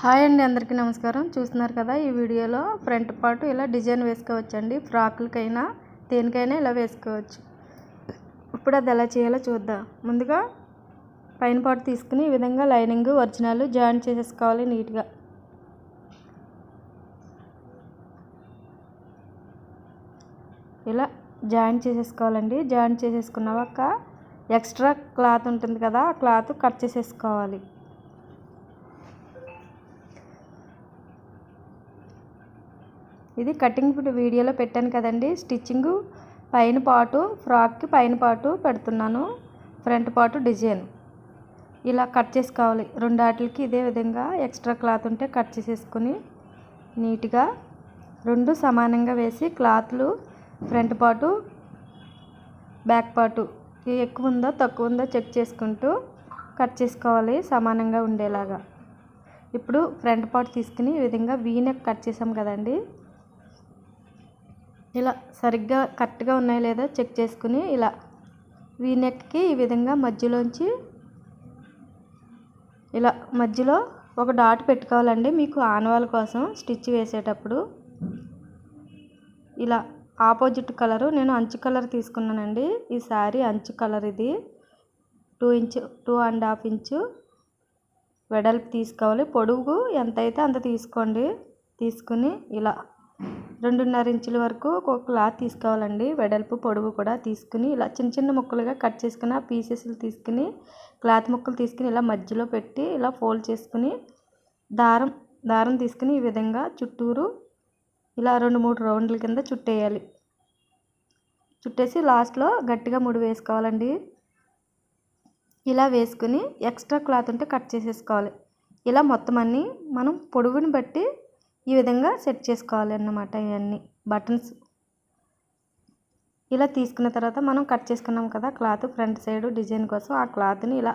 Hi అండి అందరికీ నమస్కారం. చూస్తున్నారు కదా ఈ వీడియోలో ఫ్రంట్ పార్ట్ ఇలా డిజైన్ వేసుకోవచ్చండి. ఫ్రాక్లకైనా దేనికైనా ఇలా వేసుకోవచ్చు. ఇప్పుడు అది ఎలా చేయాలో చూద్దాం. ముందుగా పైన పాటు తీసుకుని ఈ విధంగా లైనింగ్ ఒరిజినల్ జాయిన్ చేసేసుకోవాలి నీట్గా. ఇలా జాయిన్ చేసేసుకోవాలండి. జాయిన్ చేసేసుకున్నాక ఎక్స్ట్రా క్లాత్ ఉంటుంది కదా ఆ క్లాత్ కట్ చేసేసుకోవాలి. ఇది కటింగ్ వీడియోలో పెట్టాను కదండి. స్టిచ్చింగ్ పైన పాటు ఫ్రాక్కి పైన పాటు పెడుతున్నాను. ఫ్రంట్ పాటు డిజైన్. ఇలా కట్ చేసుకోవాలి. రెండు వాటికి ఇదే విధంగా ఎక్స్ట్రా క్లాత్ ఉంటే కట్ చేసేసుకుని నీట్గా రెండు సమానంగా వేసి క్లాత్లు ఫ్రంట్ పాటు బ్యాక్ పాటు ఎక్కువ ఉందో తక్కువ ఉందో చెక్ చేసుకుంటూ కట్ చేసుకోవాలి సమానంగా ఉండేలాగా. ఇప్పుడు ఫ్రంట్ పార్ట్ తీసుకుని ఈ విధంగా వీనెక్ కట్ చేసాం కదండి. ఇలా సరిగ్గా కరెక్ట్గా ఉన్నాయో లేదా చెక్ చేసుకుని ఇలా వీనెక్కి ఈ విధంగా మధ్యలోంచి ఇలా మధ్యలో ఒక డాట్ పెట్టుకోవాలండి మీకు ఆనవాల కోసం స్టిచ్ వేసేటప్పుడు. ఇలా ఆపోజిట్ కలరు నేను అంచు కలర్ తీసుకున్నానండి. ఈ శారీ అంచు కలర్ ఇది. Two inch two and half inch వెడల్పు తీసుకోవాలి. పొడుగు ఎంత అయితే అంత తీసుకోండి. తీసుకుని ఇలా రెండున్నర ఇంచుల వరకు ఒక క్లాత్ తీసుకోవాలండి. వెడల్పు పొడవు కూడా తీసుకుని ఇలా చిన్న చిన్న ముక్కలుగా కట్ చేసుకుని ఆ పీసెస్లు తీసుకుని క్లాత్ ముక్కలు తీసుకుని ఇలా మధ్యలో పెట్టి ఇలా ఫోల్డ్ చేసుకుని దారం దారం తీసుకుని ఈ విధంగా చుట్టూరు ఇలా రెండు మూడు రౌండ్ల కింద చుట్టేయాలి. చుట్టేసి లాస్ట్లో గట్టిగా ముడి వేసుకోవాలండి. ఇలా వేసుకుని ఎక్స్ట్రా క్లాత్ ఉంటే కట్ చేసేసుకోవాలి. ఇలా మొత్తం అన్నీ మనం పొడుగుని బట్టి ఈ విధంగా సెట్ చేసుకోవాలి అన్నమాట ఇవన్నీ బటన్స్. ఇలా తీసుకున్న తర్వాత మనం కట్ చేసుకున్నాం కదా క్లాత్ ఫ్రంట్ సైడ్ డిజైన్ కోసం ఆ క్లాత్ని ఇలా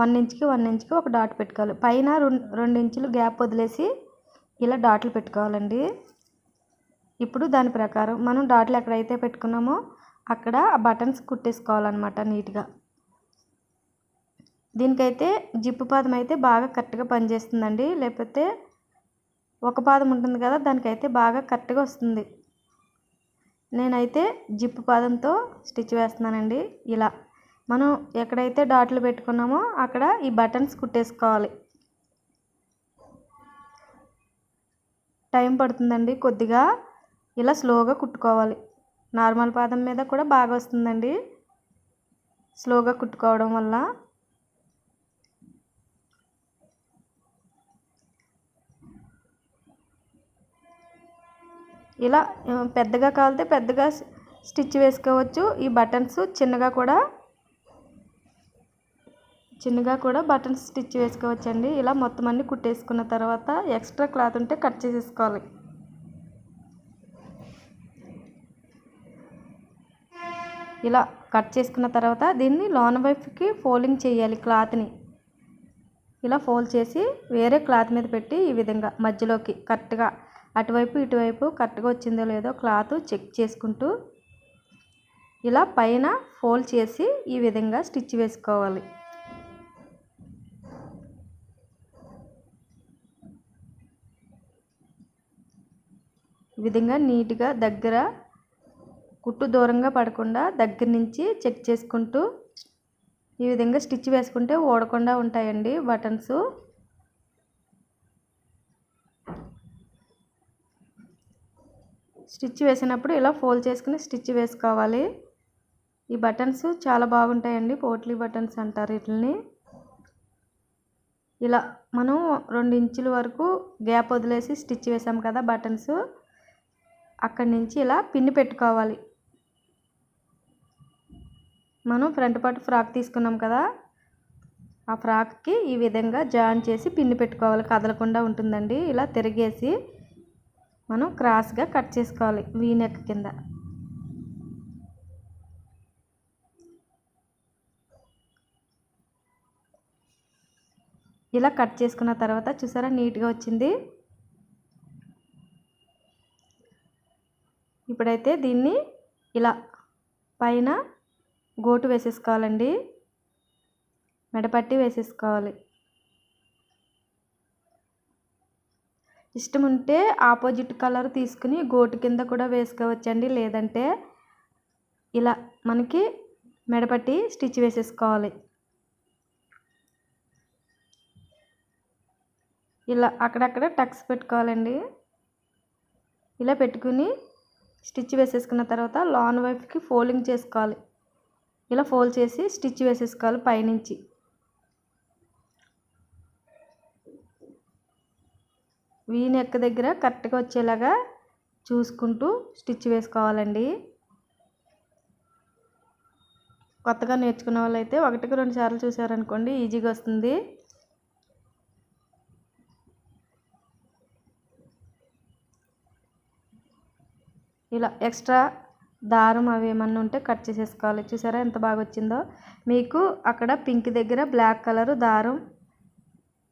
వన్ ఇంచ్కి వన్ ఇంచ్కి ఒక డాట్ పెట్టుకోవాలి. పైన రెండు ఇంచులు గ్యాప్ వదిలేసి ఇలా డాట్లు పెట్టుకోవాలండి. ఇప్పుడు దాని ప్రకారం మనం డాట్లు ఎక్కడైతే పెట్టుకున్నామో అక్కడ ఆ బటన్స్ కుట్టేసుకోవాలన్నమాట నీట్గా. దీనికైతే జిప్పు పాదం అయితే బాగా కరెక్ట్గా పనిచేస్తుందండి. లేకపోతే ఒక పాదం ఉంటుంది కదా దానికైతే బాగా కరెక్ట్గా వస్తుంది. నేనైతే జిప్పు పాదంతో స్టిచ్ వేస్తున్నానండి ఇలా. మనం ఎక్కడైతే డాట్లు పెట్టుకున్నామో అక్కడ ఈ బటన్స్ కుట్టేసుకోవాలి. టైం పడుతుందండి కొద్దిగా ఇలా స్లోగా కుట్టుకోవాలి. నార్మల్ పాదం మీద కూడా బాగా వస్తుందండి స్లోగా కుట్టుకోవడం వల్ల. ఇలా పెద్దగా కావాలితే పెద్దగా స్టిచ్ వేసుకోవచ్చు. ఈ బటన్స్ చిన్నగా కూడా చిన్నగా కూడా బటన్స్ స్టిచ్ వేసుకోవచ్చు అండి ఇలా మొత్తం అన్ని కుట్టేసుకున్న తర్వాత ఎక్స్ట్రా క్లాత్ ఉంటే కట్ చేసేసుకోవాలి. ఇలా కట్ చేసుకున్న తర్వాత దీన్ని లోన వైపుకి ఫోల్డింగ్ చేయాలి క్లాత్ని. ఇలా ఫోల్డ్ చేసి వేరే క్లాత్ మీద పెట్టి ఈ విధంగా మధ్యలోకి కరెక్ట్గా అటువైపు ఇటువైపు కరెక్ట్గా వచ్చిందో లేదో క్లాత్ చెక్ చేసుకుంటూ ఇలా పైన ఫోల్డ్ చేసి ఈ విధంగా స్టిచ్ వేసుకోవాలి. ఈ విధంగా నీట్గా దగ్గర కుట్టు దూరంగా పడకుండా దగ్గర నుంచి చెక్ చేసుకుంటూ ఈ విధంగా స్టిచ్ వేసుకుంటే ఓడకుండా ఉంటాయండి బటన్స్. స్టిచ్ వేసినప్పుడు ఇలా ఫోల్డ్ చేసుకుని స్టిచ్ వేసుకోవాలి. ఈ బటన్స్ చాలా బాగుంటాయండి. పోట్లీ బటన్స్ అంటారు వీటిని ఇలా మనం రెండు ఇంచుల వరకు గ్యాప్ వదిలేసి స్టిచ్ వేసాం కదా బటన్స్. అక్కడి నుంచి ఇలా పిన్ని పెట్టుకోవాలి. మనం ఫ్రంట్ పార్ట్ ఫ్రాక్ తీసుకున్నాం కదా. ఆ ఫ్రాక్కి ఈ విధంగా జాయిన్ చేసి పిన్ని పెట్టుకోవాలి. కదలకుండా ఉంటుందండి. ఇలా తిరిగేసి మనం క్రాస్గా కట్ చేసుకోవాలి వీనెక్ కింద. ఇలా కట్ చేసుకున్న తర్వాత చూసారా నీట్గా వచ్చింది? ఇప్పుడైతే దీన్ని ఇలా పైన గోటు వేసేసుకోవాలండి. మెడపట్టి వేసేసుకోవాలి. ఇష్టం ఉంటే ఆపోజిట్ కలర్ తీసుకుని గోటు కింద కూడా వేసుకోవచ్చండి. లేదంటే ఇలా మనకి మెడపట్టి స్టిచ్ వేసేసుకోవాలి. ఇలా అక్కడక్కడ టక్స్ పెట్టుకోవాలండి. ఇలా పెట్టుకుని స్టిచ్ వేసేసుకున్న తర్వాత లాన్ వైపుకి ఫోల్డింగ్ చేసుకోవాలి. ఇలా ఫోల్డ్ చేసి స్టిచ్ వేసేసుకోవాలి పైనుంచి. వీ నెక్ దగ్గర కరెక్ట్గా వచ్చేలాగా చూసుకుంటూ స్టిచ్ వేసుకోవాలండి. కొత్తగా నేర్చుకున్న వాళ్ళైతే ఒకటికి రెండు సార్లు చూసారనుకోండి ఈజీగా వస్తుంది. ఇలా ఎక్స్ట్రా దారం అవి ఏమన్నా ఉంటే కట్ చేసేసుకోవాలి. చూసారా ఎంత బాగా వచ్చిందో? మీకు అక్కడ పింక్ దగ్గర బ్లాక్ కలర్ దారం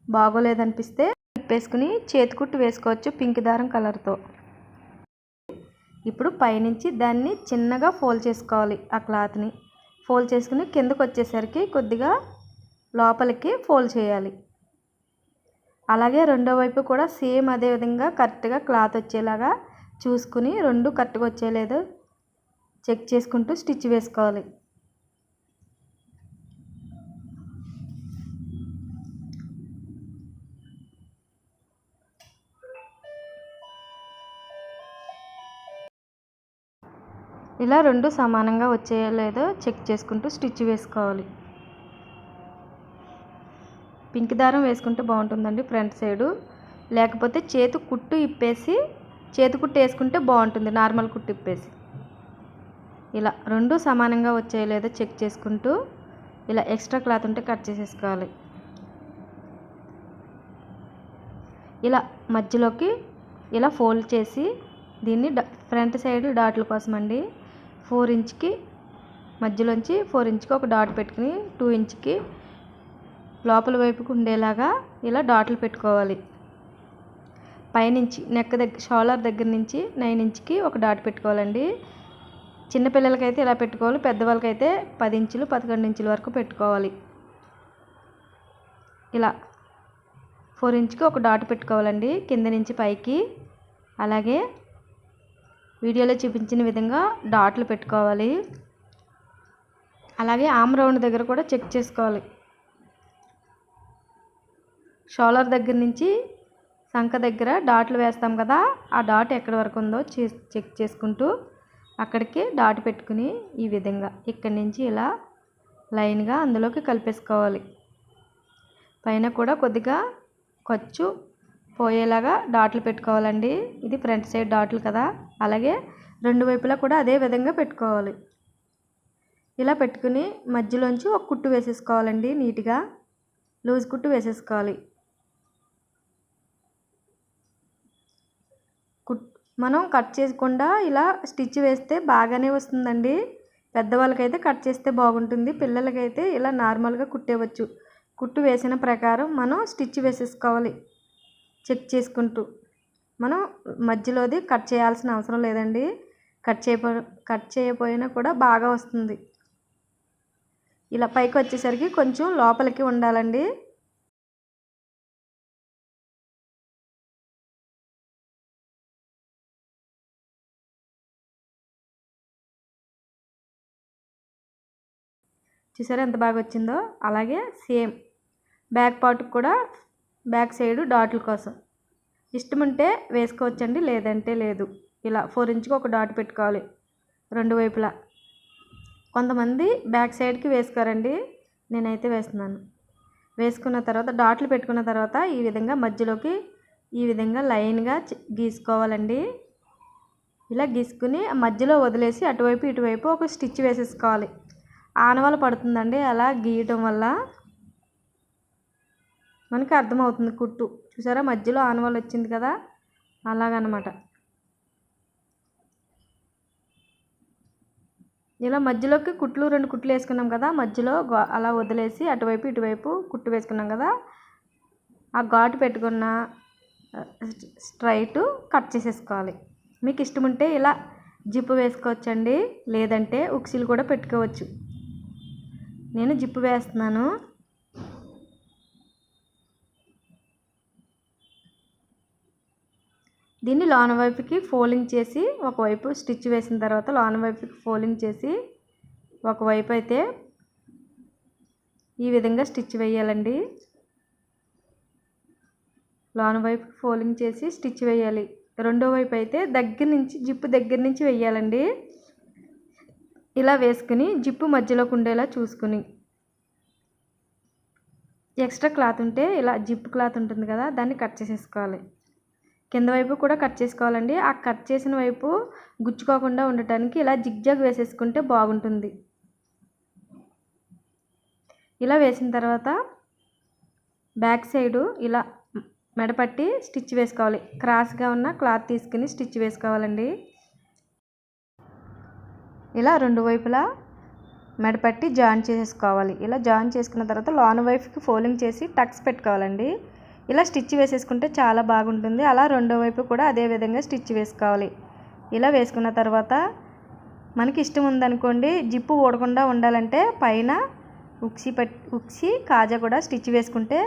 బాగోలేదనిపిస్తే వేసుకుని చేతికుట్టు వేసుకోవచ్చు పింక్ దారం కలర్తో. ఇప్పుడు పైనుంచి దాన్ని చిన్నగా ఫోల్డ్ చేసుకోవాలి ఆ క్లాత్ని. ఫోల్డ్ చేసుకుని కిందకు వచ్చేసరికి కొద్దిగా లోపలికి ఫోల్డ్ చేయాలి. అలాగే రెండో వైపు కూడా సేమ్ అదే విధంగా కరెక్ట్గా క్లాత్ వచ్చేలాగా చూసుకుని రెండు కరెక్ట్గా వచ్చేలేదు. చెక్ చేసుకుంటూ స్టిచ్ వేసుకోవాలి. ఇలా రెండు సమానంగా వచ్చేయలేదో చెక్ చేసుకుంటూ స్టిచ్ వేసుకోవాలి. పింక్ దారం వేసుకుంటే బాగుంటుందండి ఫ్రంట్ సైడు. లేకపోతే చేతి కుట్టు ఇప్పేసి చేతి కుట్టు వేసుకుంటే బాగుంటుంది నార్మల్ కుట్టు ఇప్పేసి. ఇలా రెండు సమానంగా వచ్చాయో లేదో చెక్ చేసుకుంటూ ఇలా ఎక్స్ట్రా క్లాత్ ఉంటే కట్ చేసేసుకోవాలి. ఇలా మధ్యలోకి ఇలా ఫోల్డ్ చేసి దీన్ని ఫ్రంట్ సైడ్ డాట్ల కోసం అండి ఫోర్ ఇంచ్కి మధ్యలోంచి ఫోర్ ఇంచ్కి ఒక డాట్ పెట్టుకుని టూ ఇంచ్కి లోపల వైపుకు ఉండేలాగా ఇలా డాట్లు పెట్టుకోవాలి. పైనుంచి నెక్ దగ్గర షోలర్ దగ్గర నుంచి నైన్ ఇంచ్కి ఒక డాట్ పెట్టుకోవాలండి. చిన్నపిల్లలకైతే ఇలా పెట్టుకోవాలి పెద్దవాళ్ళకైతే పది ఇంచులు పదకొండు ఇంచుల వరకు పెట్టుకోవాలి. ఇలా ఫోర్ ఇంచ్కి ఒక డాట్ పెట్టుకోవాలండి కింద నుంచి పైకి. అలాగే వీడియోలో చూపించిన విధంగా డాట్లు పెట్టుకోవాలి. అలాగే ఆమ్ రౌండ్ దగ్గర కూడా చెక్ చేసుకోవాలి. షోలర్ దగ్గర నుంచి సంఖ దగ్గర డాట్లు వేస్తాం కదా ఆ డాట్ ఎక్కడి వరకు ఉందో చెక్ చేసుకుంటూ అక్కడికి డాట్ పెట్టుకుని ఈ విధంగా ఇక్కడి నుంచి ఇలా లైన్గా అందులోకి కలిపేసుకోవాలి. పైన కూడా కొద్దిగా ఖర్చు పోయేలాగా డాట్లు పెట్టుకోవాలండి. ఇది ఫ్రంట్ సైడ్ డాట్లు కదా. అలాగే రెండు వైపులా కూడా అదే విధంగా పెట్టుకోవాలి. ఇలా పెట్టుకుని మధ్యలోంచి ఒక కుట్టు వేసేసుకోవాలండి నీట్గా. లూజ్ కుట్టు వేసేసుకోవాలి. కుట్ మనం కట్ చేయకుండా ఇలా స్టిచ్ వేస్తే బాగానే వస్తుందండి. పెద్దవాళ్ళకైతే కట్ చేస్తే బాగుంటుంది పిల్లలకైతే ఇలా నార్మల్గా కుట్టేవచ్చు. కుట్టు వేసిన ప్రకారం మనం స్టిచ్ వేసేసుకోవాలి చెక్ చేసుకుంటూ. మనం మధ్యలోది కట్ చేయాల్సిన అవసరం లేదండి. కట్ చేయపో కట్ చేయకపోయినా కూడా బాగా వస్తుంది. ఇలా పైకి వచ్చేసరికి కొంచెం లోపలికి ఉండాలండి. చూసారా ఎంత బాగా వచ్చిందో? అలాగే సేమ్. బ్యాక్ పార్ట్ కూడా బ్యాక్ సైడ్ డాట్ల కోసం. ఇష్టం ఉంటే వేసుకోవచ్చండి లేదంటే లేదు. ఇలా ఫోర్ ఇంచ్కి ఒక డాట్ పెట్టుకోవాలి రెండు వైపులా. కొంతమంది బ్యాక్ సైడ్కి వేసుకోరండి నేనైతే వేస్తున్నాను. వేసుకున్న తర్వాత డాట్లు పెట్టుకున్న తర్వాత ఈ విధంగా మధ్యలోకి ఈ విధంగా లైన్గా గీసుకోవాలండి. ఇలా గీసుకుని మధ్యలో వదిలేసి అటువైపు ఇటువైపు ఒక స్టిచ్ వేసేసుకోవాలి. ఆనవాలు పడుతుందండి అలా గీయటం వల్ల మనకి అర్థమవుతుంది కుట్టు. చూసారా? మధ్యలో ఆనవాళ్ళు వచ్చింది కదా? అలాగనమాట. ఇలా మధ్యలోకి కుట్లు రెండు కుట్లు వేసుకున్నాం కదా? మధ్యలో అలా వదిలేసి అటువైపు ఇటువైపు కుట్టు వేసుకున్నాం కదా? ఆ ఘాటు పెట్టుకున్న స్ట్రైట్ కట్ చేసేసుకోవాలి. మీకు ఇష్టం ఉంటే ఇలా జిప్పు వేసుకోవచ్చండి. లేదంటే ఉక్సీలు కూడా పెట్టుకోవచ్చు. నేను జిప్పు వేస్తున్నాను. దీన్ని లోన వైపుకి ఫోల్డింగ్ చేసి ఒకవైపు స్టిచ్ వేసిన తర్వాత లోన వైపుకి ఫోల్డింగ్ చేసి ఒకవైపు అయితే ఈ విధంగా స్టిచ్ వేయాలండి. లోన వైపు ఫోల్డింగ్ చేసి స్టిచ్ వేయాలి. రెండో వైపు అయితే దగ్గర నుంచి జిప్పు దగ్గర నుంచి వేయాలండి. ఇలా వేసుకుని జిప్పు మధ్యలోకి ఉండేలా చూసుకుని. ఎక్స్ట్రా క్లాత్ ఉంటే ఇలా జిప్ క్లాత్ ఉంటుంది కదా దాన్ని కట్ చేసేసుకోవాలి. కింద వైపు కూడా కట్ చేసుకోవాలండి. ఆ కట్ చేసిన వైపు గుచ్చుకోకుండా ఉండటానికి ఇలా జిగ్జాగ్ వేసేసుకుంటే బాగుంటుంది. ఇలా వేసిన తర్వాత బ్యాక్ సైడు ఇలా మెడపట్టి స్టిచ్ వేసుకోవాలి. క్రాస్గా ఉన్న క్లాత్ తీసుకుని స్టిచ్ వేసుకోవాలండి. ఇలా రెండు వైపులా మెడపట్టి జాయిన్ చేసేసుకోవాలి. ఇలా జాయిన్ చేసుకున్న తర్వాత లోన వైఫ్కి ఫోల్డింగ్ చేసి టక్స్ పెట్టుకోవాలండి. ఇలా స్టిచ్ వేసేసుకుంటే చాలా బాగుంటుంది. అలా రెండో వైపు కూడా అదే విధంగా స్టిచ్ వేసుకోవాలి. ఇలా వేసుకున్న తర్వాత మనకి ఇష్టం ఉందనుకోండి జిప్పు ఊడకుండా ఉండాలంటే పైన ఉక్సి పట్ ఉక్సి కాజా కూడా స్టిచ్ వేసుకుంటే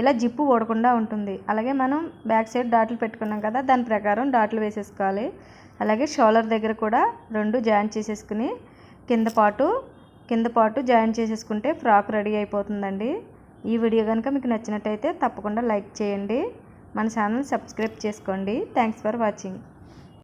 ఇలా జిప్పు ఓడకుండా ఉంటుంది. అలాగే మనం బ్యాక్ సైడ్ డాట్లు పెట్టుకున్నాం కదా దాని ప్రకారం డాట్లు వేసేసుకోవాలి. అలాగే షోలర్ దగ్గర కూడా రెండు జాయిన్ చేసేసుకుని కింద పాటు కింద పాటు జాయిన్ చేసేసుకుంటే ఫ్రాక్ రెడీ అయిపోతుందండి. ఈ వీడియో కనుక మీకు నచ్చినట్టయితే తప్పకుండా లైక్ చేయండి. మన ఛానల్ సబ్స్క్రైబ్ చేసుకోండి. Thanks for watching